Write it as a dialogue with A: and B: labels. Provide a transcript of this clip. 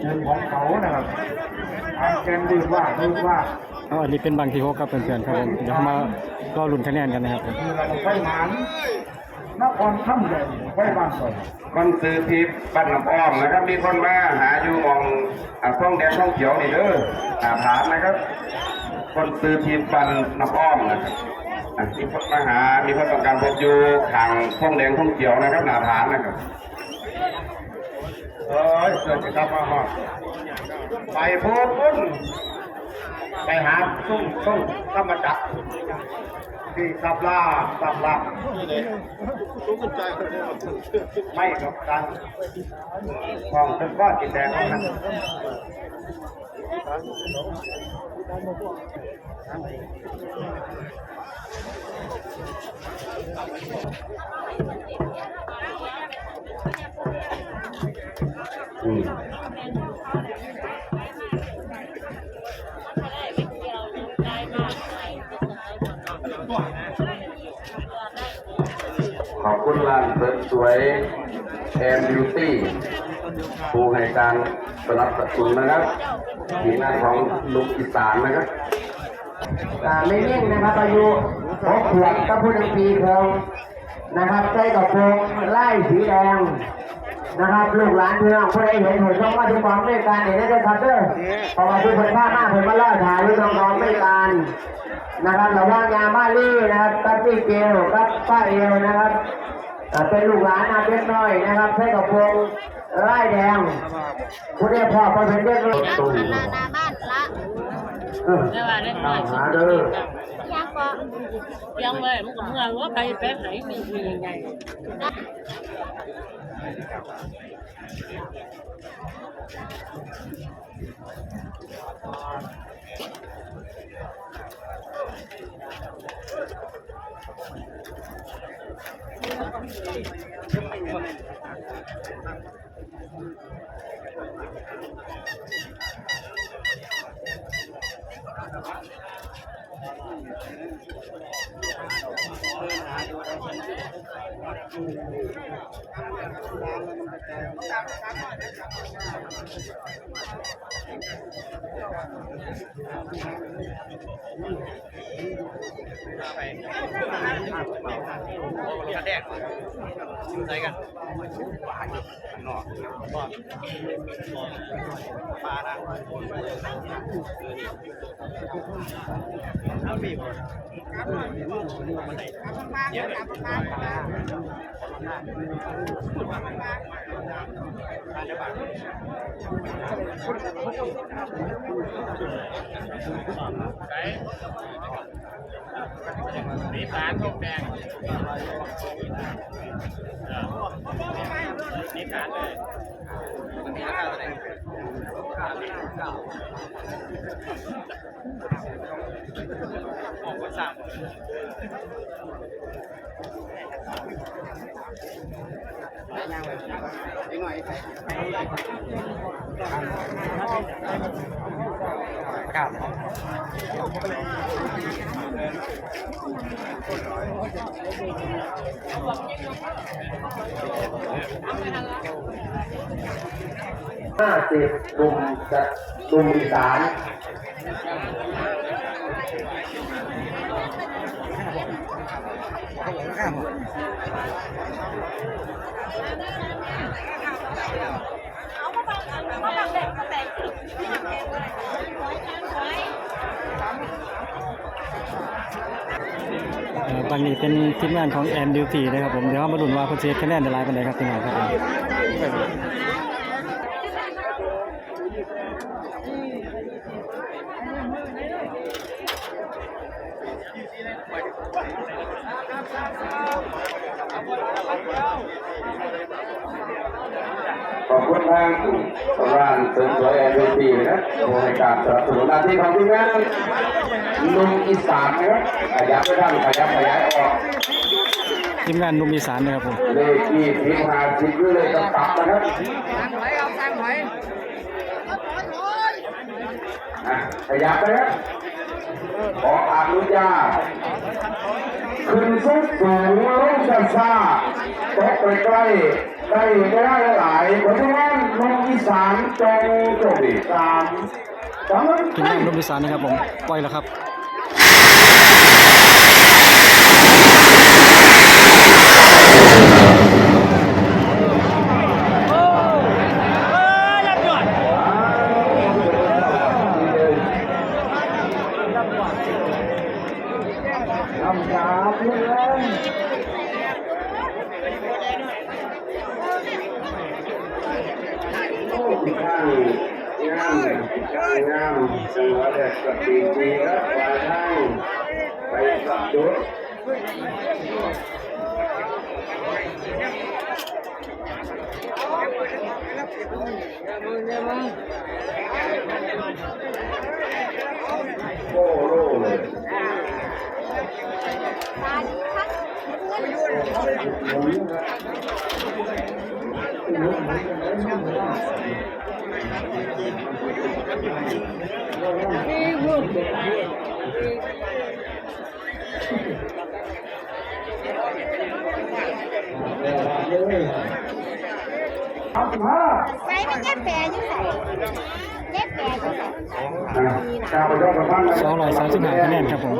A: เงินของเขานะครับทางแกนดื้อว่าดื้อว่า
B: อาอันนี้เป็นบางที่หกครับเพื่อนๆครับผมเดี๋ยวมารอลุ้นคะแนนกันนะครับ
A: ไฟหมัน นครถ้ำใหญ่ไฟบ้านสด
C: คนซื้อทิพย์บ้านน้ำอ้อมนะครับ มีคนมาหาอยู่มองอ่าช่องแดงช่องเขียวนี่เด้ออาถามนะครับ คนซื้อทิพย์บ้านน้ำอ้อมนะครับอะมีคนมาหา มีคนต้องการพบอยู่ทางช่องแดงช่องเขียวนะครับหนาถามนะครับ
A: เอ้ยเกิดจะกลับมาหอดไปพูดพุ่นไปหาซุ่มซุ่มธรรมจักร ที่สับลาสับลาไม่กับกันของเป็นก้อนจินแดงนะ
C: อืม อบคุณร้านเสริมสวยแอมบิวตี้ผู้ให้การสนับสนุนนะครับทีมงานของลุงอีสานนะครับ
D: อ่ไม่นิ่งนะครับอายุหกขวบก็พูดถึงปีเพิงนะครับใส่กับโปรงไล่สีแดงนะครับลูกหลานพี่น้องผู้ใดเห็นเห็นช่องว่าที่มองไม่การเห็นได้เลยครับเด้อพราะว่าที่คนภาคหน้าเพิ่นมาล่าถ่ายลูกน้องๆไม่การ นะครับระหว่างยามาลี่นะครับกับพี่เกลกับป้าเอวนะครับอ่าเป็นลูกหลานอาเป็ดน้อยนะครับใส่กับโปรงไล่แดงผู้ใดพ่อพอเป็นเด็กลูก
E: นะหน้าหน้าบ้านละ
D: เออ
E: แต่ว่า เล็ กน้อย
D: หาเด้อ
E: ยังก็ยังเลยมันก็เมื่อว่าไปแป๊บไหนมีมียังไง
D: ห้าสิบกลุ่มจะกลุ่มอีสาน
B: เอ่อบางนี้เป็นทีมงานของแอนดิวตีนะครับผม เดี๋ยวเรามาลุ้นว่าเพิ่นสิเฮ็ดคะแนนได้หลายปานใดครับพี่น้องครับ
C: ขอบคุณทางร้านเสริมสวยแอนด์บีนะครับผู้ให้การสนับสนุนหน้าที่ของทีมงานลุงอีสานนะครับขยับไปด้านขยับขยายออก
B: ทีมงานหนุ่มอีสานนะครับผม
C: เลขที่พิมพ์หาสิบด้วยเลยกับตับนะครับอะขยับไปครับ ขออนุญาตขึ้นสูงสูงลงชาช้าตกไปใกล้ใกล้ไม่ได้หลายเพราะฉะนั้นลงอีสานจงจมติดตามสอง
B: ทีมงานรถโดยสานนะครับผมปล่อยแล้วครับ
D: ทำยาเพื่อน
C: ข้างงามข้างงามจังหวะเด็กกับปีปีครับวาทางไปสับจุดโอ้โหเลย
F: ใส่ไม่เจ็บแผลอยู่ใส่เจ็บแผลอยู่ใส่
C: ชาวประชาสัมพันธ์
B: 235คะแนนครับผม